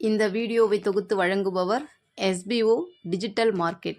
இந்த வீடியோவை தொகுத்து வழங்குபவர் எஸ்பிஓ டிஜிட்டல் மார்க்கெட்.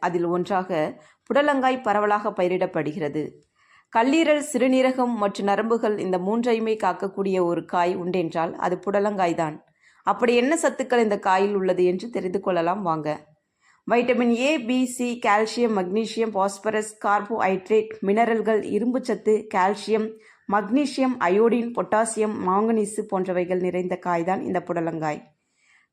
அதில் ஒன்றாக புடலங்காய் பரவலாக பயிரிடப்படுகிறது. கல்லீரல் சிறுநீரகம் மற்றும் நரம்புகள் இந்த மூன்றையுமே காக்கக்கூடிய ஒரு காய் உண்டென்றால் அது புடலங்காய் தான் அப்படி என்ன சத்துக்கள் இந்த காயில் உள்ளது என்று தெரிந்து கொள்ளலாம் வாங்க. Vitamin A B C calcium magnesium phosphorus carbohydrate மினரல்கள் இரும்புச்சத்து calcium magnesium iodine potassium manganese போன்றவைகள் நிறைந்த காய்தான் இந்த புடலங்காய்.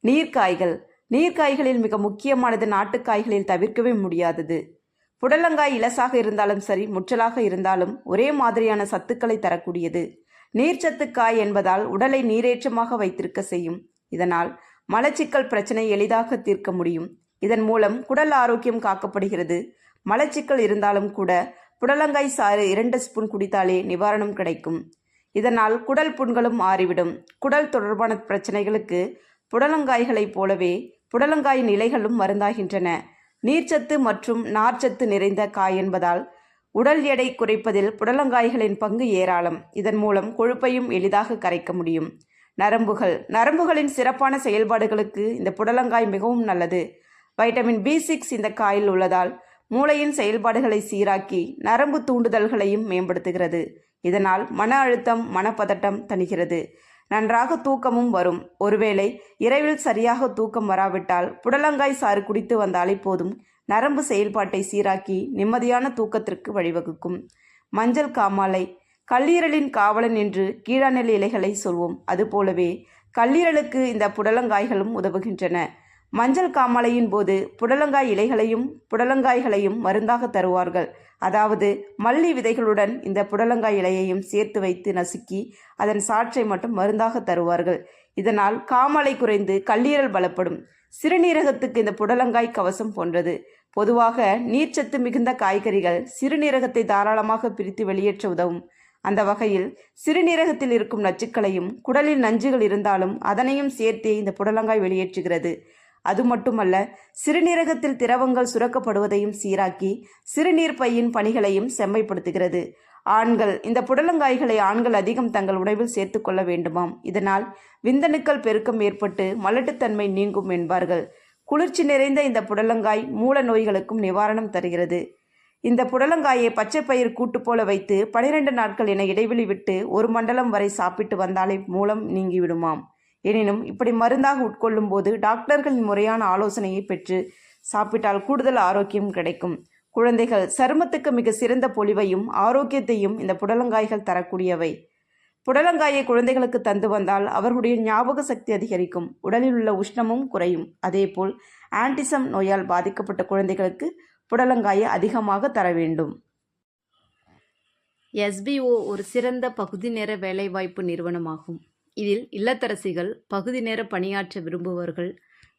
நீர்க்காய்கள். நீர்க்காய்களில் மிக முக்கியமானது நாட்டுக்காய்களில் தவிர்க்கவே முடியாதது. புடலங்காய் இலசாக இருந்தாலும் சரி முற்றலாக இருந்தாலும் ஒரே மாதிரியான சத்துக்களை தரக்கூடியது. நீர்ச்சத்துக்காய் என்பதால் உடலை நீரேற்றமாக வைத்திருக்க செய்யும். இதனால் மலச்சிக்கல் பிரச்சனை எளிதாக தீர்க்க முடியும். இதன் மூலம் குடல் ஆரோக்கியம் காக்கப்படுகிறது. மலச்சிக்கல் இருந்தாலும் கூட புடலங்காய் சாறு இரண்டு ஸ்பூன் குடித்தாலே நிவாரணம் கிடைக்கும். இதனால் குடல் புண்களும் ஆறிவிடும் குடல் தொடர்பான பிரச்சனைகளுக்கு புடலங்காய்களைப் போலவே புடலங்காயின் இலைகளும் மருந்தாகின்றன நீர்ச்சத்து மற்றும் நார்ச்சத்து நிறைந்த காய் என்பதால் உடல் எடை குறைப்பதில் புடலங்காய்களின் பங்கு ஏராளம். இதன் மூலம் கொழுப்பையும் எளிதாக கரைக்க முடியும். நரம்புகள். நரம்புகளின் சிறப்பான செயல்பாடுகளுக்கு இந்த புடலங்காய் மிகவும் நல்லது. வைட்டமின் பி சிக்ஸ் இந்த காயில் உள்ளதால் மூளையின் செயல்பாடுகளை சீராக்கி நரம்பு தூண்டுதல்களையும் மேம்படுத்துகிறது. இதனால் மன அழுத்தம் மனப்பதட்டம் தணிகிறது. நன்றாக தூக்கமும் வரும். ஒருவேளை இரவில் சரியாக தூக்கம் வராவிட்டால் புடலங்காய் சாறு குடித்து வந்தாலே போதும். நரம்பு செயல்பாட்டை சீராக்கி நிம்மதியான தூக்கத்திற்கு வழிவகுக்கும். மஞ்சள் காமாலை கல்லீரலின் காவலன் என்று கீழாநெல் இலைகளை சொல்வோம். அதுபோலவே கல்லீரலுக்கு இந்த புடலங்காய்களும் உதவுகின்றன. மஞ்சள் காமாலையின் போது புடலங்காய் இலைகளையும் புடலங்காய்களையும் மருந்தாக தருவார்கள். அதாவது மல்லி விதைகளுடன் இந்த புடலங்காய் இலையையும் சேர்த்து வைத்து நசுக்கி அதன் சாற்றை மட்டும் மருந்தாக தருவார்கள். இதனால் காமலை குறைந்து கல்லீரல் பலப்படும். சிறுநீரகத்துக்கு இந்த புடலங்காய் கவசம் போன்றது. பொதுவாக நீர்ச்சத்து மிகுந்த காய்கறிகள் சிறுநீரகத்தை தாராளமாக பிரித்து வெளியேற்ற உதவும். அந்த வகையில் சிறுநீரகத்தில் இருக்கும் நச்சுக்களையும் குடலில் நஞ்சுகள் இருந்தாலும் அதனையும் சேர்த்தே இந்த புடலங்காய் வெளியேற்றுகிறது. அது மட்டுமல்ல சிறுநீரகத்தில் திரவங்கள் சுரக்கப்படுவதையும் சீராக்கி சிறுநீர் பையின் பணிகளையும் செம்மைப்படுத்துகிறது. ஆண்கள் இந்த புடலங்காய்களை ஆண்கள் அதிகம் தங்கள் உணவில் சேர்த்து கொள்ள வேண்டுமாம். இதனால் விந்தணுக்கள் பெருக்கம் ஏற்பட்டு மலட்டுத்தன்மை நீங்கும் என்பார்கள். குளிர்ச்சி நிறைந்த இந்த புடலங்காய் மூல நோய்களுக்கும் நிவாரணம் தருகிறது. இந்த புடலங்காயை பச்சை பயிர் கூட்டு போல வைத்து பனிரெண்டு நாட்கள் என இடைவெளி விட்டு ஒரு மண்டலம் வரை சாப்பிட்டு வந்தாலே மூலம் நீங்கிவிடுமாம். எனினும் இப்படி மருந்தாக உட்கொள்ளும் போது டாக்டர்களின் முறையான ஆலோசனையை பெற்று சாப்பிட்டால் கூடுதல் ஆரோக்கியம் கிடைக்கும். குழந்தைகள் சருமத்துக்கு மிக சிறந்த பொலிவையும் ஆரோக்கியத்தையும் இந்த புடலங்காய்கள் தரக்கூடியவை. புடலங்காயை குழந்தைகளுக்கு தந்து வந்தால் அவர்களுடைய ஞாபக சக்தி அதிகரிக்கும். உடலில் உள்ள உஷ்ணமும் குறையும். அதேபோல் ஆன்டிசம் நோயால் பாதிக்கப்பட்ட குழந்தைகளுக்கு புடலங்காயை அதிகமாக தர வேண்டும். எஸ்பிஓ ஒரு சிறந்த பகுதி நேர வேலைவாய்ப்பு நிறுவனமாகும். இதில் இல்லத்தரசிகள் பகுதி நேர பணியாற்ற விரும்புபவர்கள்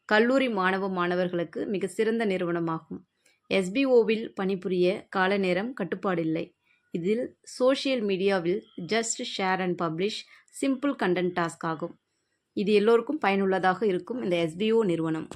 கல்லூரி மாணவ மாணவர்களுக்கு மிக சிறந்த நிறுவனமாகும். எஸ்பிஓவில் பணிபுரிய கால நேரம் கட்டுப்பாடில்லை. இதில் சோஷியல் மீடியாவில் just share and publish simple content task ஆகும். இது எல்லோருக்கும் பயனுள்ளதாக இருக்கும் இந்த எஸ்பிஓ நிறுவனம்.